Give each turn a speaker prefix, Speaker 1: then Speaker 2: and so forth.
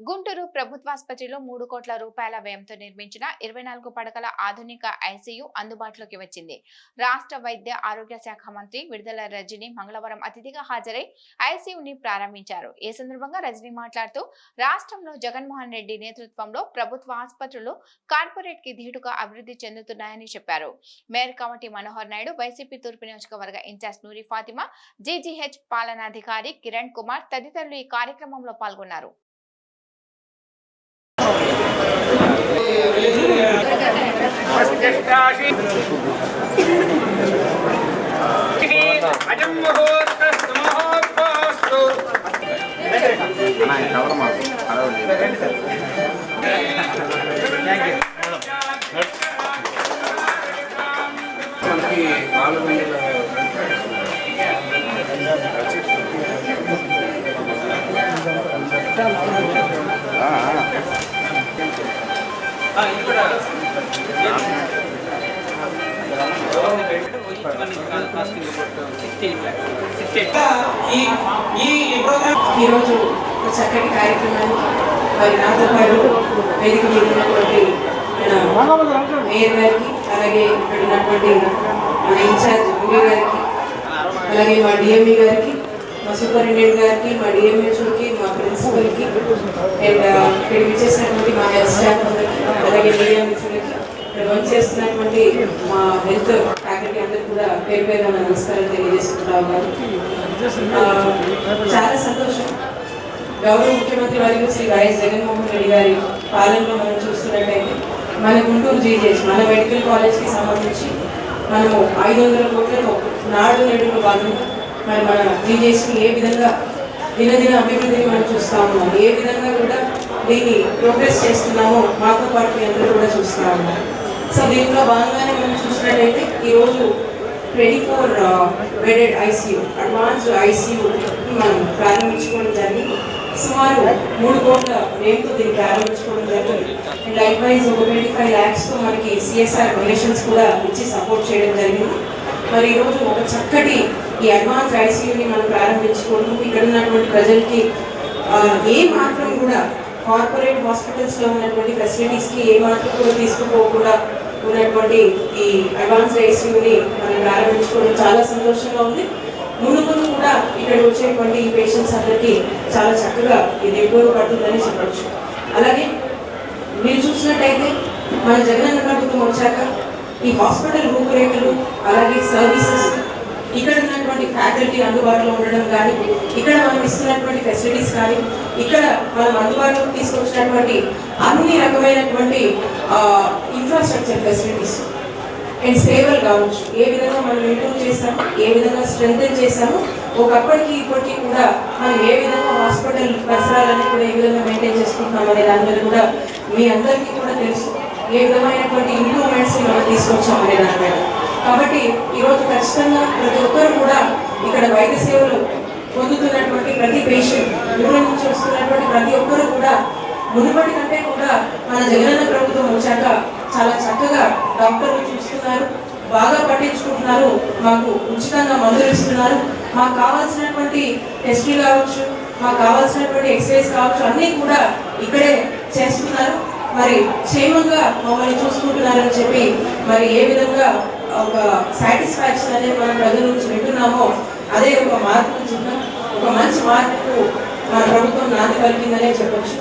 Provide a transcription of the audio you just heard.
Speaker 1: గుంటూరు ప్రభుత్వాసుపత్రిలో మూడు కోట్ల రూపాయల వ్యయంతో నిర్మించిన ఇరవై నాలుగు పడకల ఆధునిక ఐసీయూ అందుబాటులోకి వచ్చింది. రాష్ట్ర వైద్య ఆరోగ్య శాఖ మంత్రి విడుదల రజని మంగళవారం అతిథిగా హాజరై ఐసీయూని ప్రారంభించారు. ఈ సందర్భంగా రజని మాట్లాడుతూ రాష్ట్రంలో జగన్మోహన్ రెడ్డి నేతృత్వంలో ప్రభుత్వ ఆసుపత్రులు కార్పొరేట్కి ధీటుగా అభివృద్ధి చెందుతున్నాయని చెప్పారు. Mayor committee Manohar Naidu Y C P తూర్పు నియోజకవర్గ in charge Noori Fatima G G H పాలనాధికారి Kiran Kumar తదితరులు ఈ కార్యక్రమంలో పాల్గొన్నారు.
Speaker 2: అజం ముహూర్తస్తు ముహూర్తోస్తు
Speaker 3: అన్న ఇది కవర్ మాకు అడవులు మనకి నాలుగు వందల ఆ, ఆ.
Speaker 2: ఈ ఈ ప్రోగ్రామ్
Speaker 4: ఈరోజు ఒక చక్కటి కార్యక్రమాన్ని మరి నాతో పాటు వేదిక మీద ఉన్నటువంటి మేయర్ గారికి అలాగే ఇక్కడ ఉన్నటువంటి మన ఇన్ఛార్జ్ ఎంపీ గారికి అలాగే మా డిఎంఈ గారికి మా సూపరింటెండెంట్ గారికి మా డిఎంహెచ్ఓకి మా ప్రిన్సిపల్కి అండ్ ఇక్కడ విచ్చేసినటువంటి మా హెల్త్ స్టాఫ్ అందరికి అలాగే మీడియా మిత్రులకి వర్క్ చేస్తున్నటువంటి మా హెల్త్ ఫ్యాకల్టీ అందరికి కూడా పేరు పేరు నమస్కారం తెలియజేసుకుంటా ఉన్నారు చాలా సంతోషం. గౌరవ ముఖ్యమంత్రి వర్యులు శ్రీ వైఎస్ జగన్మోహన్ రెడ్డి గారి పాలనలో మనం చూస్తున్నట్టయితే మన గుంటూరు జీజేహెచ్ మన మెడికల్ కాలేజ్కి సంబంధించి మనము ఐదు వందల కోట్లతో నాడు నేడులో భాగంగా మరి మన జీజేహెచ్కి ఏ విధంగా దినదిన అభివృద్ధిని మనం చూస్తా ఉన్నాం ఏ విధంగా కూడా దీన్ని ప్రోగ్రెస్ చేస్తున్నామో మాతో పాటు మీ అందరూ కూడా చూస్తా ఉన్నాం సో దీంట్లో భాగంగానే మనం చూసినట్టయితే ఈరోజు twenty four bedded ICU advanced ICU మనం ప్రారంభించుకోవడం జరిగింది. సుమారు మూడు కోట్ల వ్యయంతో దీన్ని ప్రారంభించుకోవడం జరిగింది. అండ్ లైక్ వైజ్ ఒక ట్వంటీ ఫైవ్ ల్యాక్స్తో మనకి సిఎస్ఆర్ డొనేషన్స్ కూడా ఇచ్చి సపోర్ట్ చేయడం జరిగింది. మరి ఈరోజు ఒక చక్కటి ఈ అడ్వాన్స్ ఐసీయూని మనం ప్రారంభించుకోవడం ఇక్కడ ఉన్నటువంటి ప్రజలకి ఏ మాత్రం కూడా కార్పొరేట్ హాస్పిటల్స్లో ఉన్నటువంటి ఫెసిలిటీస్కి ఏ మాత్రం కూడా తీసుకుపోకుండా ఉన్నటువంటి ఈ అడ్వాన్స్ ఐసీయూని మనం ప్రారంభించుకోవడం చాలా సంతోషంగా ఉంది. ముందు ముందు కూడా ఇక్కడ వచ్చేటువంటి ఈ పేషెంట్స్ అందరికీ చాలా చక్కగా ఇది ఉపయోగపడుతుందని చెప్పచ్చు. అలాగే మీరు చూసినట్టయితే మన జగనన్న ప్రభుత్వం వచ్చాక ఈ హాస్పిటల్ రూపురేఖలు అలాగే సర్వీసెస్ ఇక్కడ ఉన్నటువంటి ఫ్యాకల్టీ అందుబాటులో ఉండడం కానీ ఇక్కడ మనం ఇస్తున్నటువంటి ఫెసిలిటీస్ కానీ ఇక్కడ మనం అందుబాటులోకి తీసుకొచ్చినటువంటి అన్ని రకమైనటువంటి ఇన్ఫ్రాస్ట్రక్చర్ ఫెసిలిటీస్ అండ్ సేవలు కావచ్చు ఏ విధంగా మనం ఇంప్రూవ్ చేస్తాము ఏ విధంగా స్ట్రెంగ్తన్ చేస్తాము ఒకప్పటికి ఇప్పటికీ కూడా మనం ఏ విధంగా హాస్పిటల్ పరిసరాలన్నీ కూడా ఏ విధంగా మెయింటైన్ చేసుకుంటున్నాం అనే దాని మీద కూడా మీ అందరికీ కూడా తెలుసు. ఏ విధమైనటువంటి ఇంప్రూవ్మెంట్స్ మనం తీసుకొచ్చాం అనే దాని మీద కాబట్టి ఈరోజు ఖచ్చితంగా ప్రతి ఒక్కరు కూడా ఇక్కడ వైద్య సేవలు పొందుతున్నటువంటి ప్రతి పేషెంట్ దూరం నుంచి వస్తున్నటువంటి ప్రతి ఒక్కరు కూడా మునుపటి కంటే కూడా మన జగనన్న ప్రభుత్వం వచ్చాక చాలా చక్కగా డాక్టర్లు చూస్తున్నారు బాగా పట్టించుకుంటున్నారు మాకు ఉచితంగా మందులు ఇస్తున్నారు. మాకు కావాల్సినటువంటి టెస్టులు కావచ్చు మాకు కావాల్సినటువంటి ఎక్సర్సైజ్ కావచ్చు అన్నీ కూడా ఇక్కడే చేస్తున్నారు. మరి క్షేమంగా మమ్మల్ని చూసుకుంటున్నారని చెప్పి మరి ఏ విధంగా ఒక సాటిస్ఫాక్షన్ అనేది మనం ప్రజల నుంచి వింటున్నామో అదే ఒక మార్పు చిహ్నం ఒక మంచి మార్పు మన ప్రభుత్వం నాంది పలికిందనే చెప్పొచ్చు.